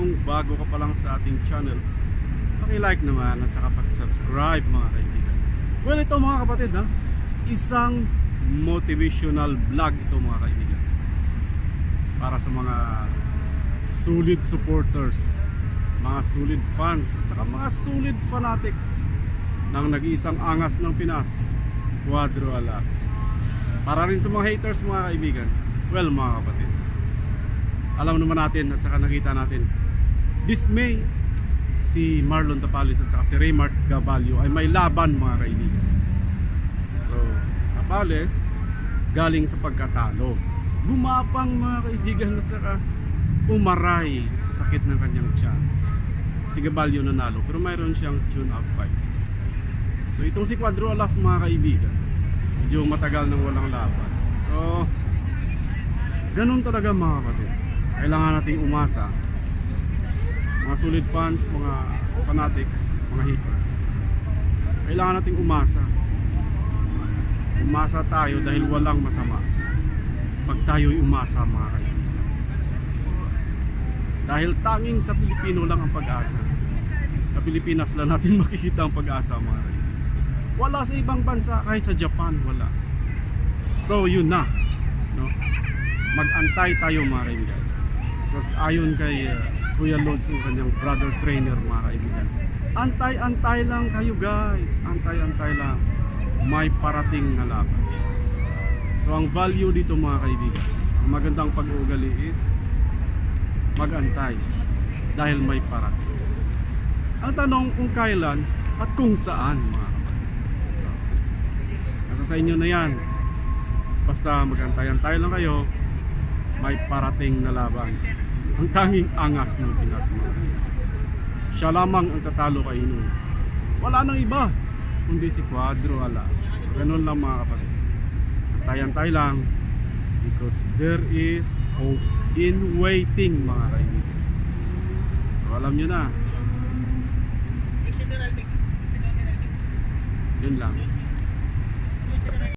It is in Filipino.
kung bago ka pa lang sa ating channel, paki-like naman at saka paki-subscribe mga kaibigan. Well, ito mga kapatid ha, isang motivational vlog ito mga kaibigan. Para sa mga solid supporters, mga solid fans at saka mga solid fanatics ng nag-iisang angas ng Pinas, Cuadro Alas. Para rin sa mga haters mga kaibigan, well mga kapatid, alam naman natin at saka nakita natin, this May, si Marlon Tapales at saka si Raymart Gabalio ay may laban mga kaibigan. So, Tapales, galing sa pagkatalo. Gumapang mga kaibigan at saka umaray sa sakit ng kanyang tiyan. Si Gabalio nanalo pero mayroon siyang tune up fight. So itong si Cuadro Alas mga kaibigan, medyo matagal nang walang laban. So, ganun talaga mga kapatid. Kailangan nating umasa. Mga solid fans, mga fanatics, mga haters. Kailangan nating umasa. Umasa tayo dahil walang masama. Pag tayo'y umasa mga kaibigan. Dahil tanging sa Pilipino lang ang pag-asa. Sa Pilipinas lang natin makikita ang pag-asa mga kaibigan. Wala sa ibang bansa, kahit sa Japan, wala. So yun na. No? Mag-antay tayo mga kaibigan. Because ayon kay uh, Kuya Lods yung kanyang brother trainer mga kaibigan. Antay-antay lang kayo guys. Antay-antay lang. May parating na laban. So ang value dito mga kaibigan ang magandang pag-uugali is mag-antay dahil may parating. Ang tanong kung kailan at kung saan mga. So, nasa sa inyo na yan. Basta mag-antay-antay lang kayo, may parating na laban. Ang tanging angas ng Pinas kaibigan. Siya lamang ang tatalo kay Inu. Wala nang iba, kundi si Cuadro Alas. Ganun lang mga kapatid. Antay-antay lang because there is hope in waiting mga kaibigan. So alam nyo na. Yun lang.